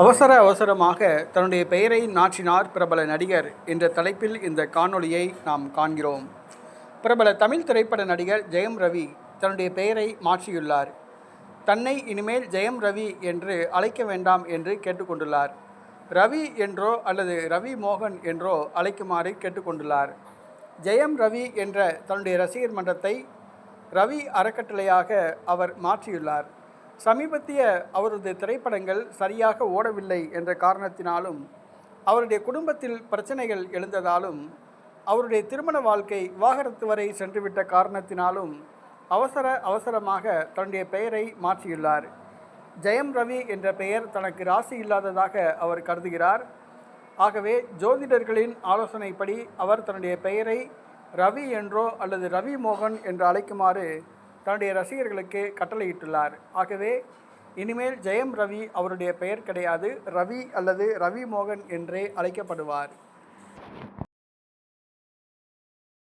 அவசர அவசரமாக தன்னுடைய பெயரை நாற்றினார் பிரபல நடிகர் என்ற தலைப்பில் இந்த காணொளியை நாம் காண்கிறோம். பிரபல தமிழ் திரைப்பட நடிகர் ஜெயம் ரவி தன்னுடைய பெயரை மாற்றியுள்ளார். தன்னை இனிமேல் ஜெயம் ரவி என்று அழைக்க வேண்டாம் என்று கேட்டுக்கொண்டுள்ளார். ரவி என்றோ அல்லது ரவி மோகன் என்றோ அழைக்குமாறு கேட்டுக்கொண்டுள்ளார். ஜெயம் ரவி என்ற தன்னுடைய ரசிகர் மன்றத்தை ரவி அறக்கட்டளையாக அவர் மாற்றியுள்ளார். சமீபத்திய அவரது திரைப்படங்கள் சரியாக ஓடவில்லை என்ற காரணத்தினாலும் அவருடைய குடும்பத்தில் பிரச்சனைகள் எழுந்ததாலும் அவருடைய திருமண வாழ்க்கை விவாகரத்து வரை சென்றுவிட்ட காரணத்தினாலும் அவசர அவசரமாக தன்னுடைய பெயரை மாற்றியுள்ளார். ஜெயம் ரவி என்ற பெயர் தனக்கு ராசி இல்லாததாக அவர் கருதுகிறார். ஆகவே ஜோதிடர்களின் ஆலோசனைப்படி அவர் தன்னுடைய பெயரை ரவி என்றோ அல்லது ரவி மோகன் என்று அழைக்குமாறு தன்னுடைய ரசிகர்களுக்கு கட்டளையிட்டுள்ளார். ஆகவே இனிமேல் ஜெயம் ரவி அவருடைய பெயர் கிடையாது ரவி அல்லது ரவி மோகன் என்றே அழைக்கப்படுவார்.